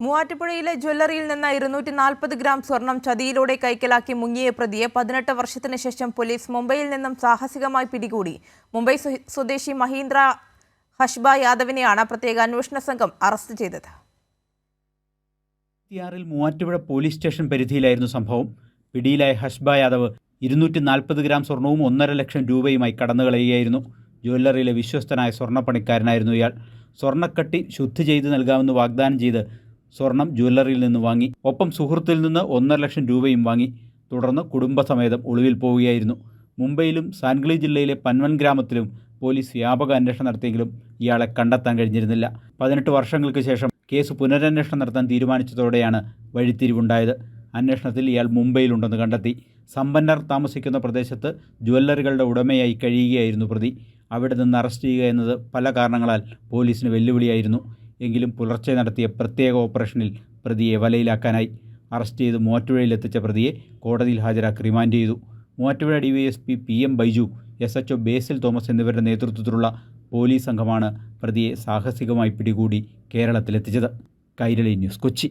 മൂവാറ്റുപുഴയിലെ ജ്വല്ലറിയിൽ നിന്ന് ഇരുന്നൂറ്റി നാൽപ്പത് ഗ്രാം സ്വർണം ചതിയിലൂടെ കൈക്കലാക്കി മുങ്ങിയ പ്രതിയെ പതിനെട്ട് വർഷത്തിന് ശേഷം പോലീസ് മുംബൈയിൽ നിന്നും സാഹസികമായി പിടികൂടി. മുംബൈ സ്വ- സ്വദേശി മഹീന്ദ്ര ഹഷ്ബ യാദവിനെയാണ് പ്രത്യേക അന്വേഷണ സംഘം അറസ്റ്റ് ചെയ്തത്. ിൽ മൂവാറ്റുപുഴ പോലീസ് സ്റ്റേഷൻ പരിധിയിലായിരുന്നു സംഭവം. പിടിയിലായ ഹഷ്ബ യാദവ് ഇരുന്നൂറ്റി നാൽപ്പത് ഗ്രാം സ്വർണവും ഒന്നര ലക്ഷം രൂപയുമായി കടന്നുകളയുകയായിരുന്നു. ജ്വല്ലറിയിലെ വിശ്വസ്തനായ സ്വർണപ്പണിക്കാരനായിരുന്നു ഇയാൾ. സ്വർണക്കട്ടി ശുദ്ധി ചെയ്ത് നൽകാമെന്ന് വാഗ്ദാനം ചെയ്ത് സ്വർണം ജ്വല്ലറിയിൽ നിന്ന് വാങ്ങി ഒപ്പം സുഹൃത്തിൽ നിന്ന് ഒന്നര ലക്ഷം രൂപയും വാങ്ങി. തുടർന്ന് കുടുംബസമേതം ഒളിവിൽ പോവുകയായിരുന്നു. മുംബൈയിലും സാൻഗ്ലി ജില്ലയിലെ പൻവൻ ഗ്രാമത്തിലും പോലീസ് വ്യാപക അന്വേഷണം നടത്തിയെങ്കിലും ഇയാളെ കണ്ടെത്താൻ കഴിഞ്ഞിരുന്നില്ല. പതിനെട്ട് വർഷങ്ങൾക്ക് ശേഷം കേസ് പുനരന്വേഷണം നടത്താൻ തീരുമാനിച്ചതോടെയാണ് വഴിത്തിരിവുണ്ടായത്. അന്വേഷണത്തിൽ ഇയാൾ മുംബൈയിലുണ്ടെന്ന് കണ്ടെത്തി. സമ്പന്നർ താമസിക്കുന്ന പ്രദേശത്ത് ജ്വല്ലറികളുടെ ഉടമയായി കഴിയുകയായിരുന്നു പ്രതി. അവിടെ നിന്ന് അറസ്റ്റ് ചെയ്യുക എന്നത് പല കാരണങ്ങളാൽ പോലീസിന് വെല്ലുവിളിയായിരുന്നു. എങ്കിലും പുലർച്ചെ നടത്തിയ പ്രത്യേക ഓപ്പറേഷനിൽ പ്രതിയെ വലയിലാക്കാനായി. അറസ്റ്റ് ചെയ്ത് മൂവാറ്റുപുഴയിലെത്തിച്ച പ്രതിയെ കോടതിയിൽ ഹാജരാക്കി റിമാൻഡ് ചെയ്തു. Muvattupuzha DYSP P M Baiju S H O Basil Thomas എന്നിവരുടെ നേതൃത്വത്തിലുള്ള പോലീസ് സംഘമാണ് പ്രതിയെ സാഹസികമായി പിടികൂടി കേരളത്തിലെത്തിച്ചത്. കൈരളി ന്യൂസ് കൊച്ചി.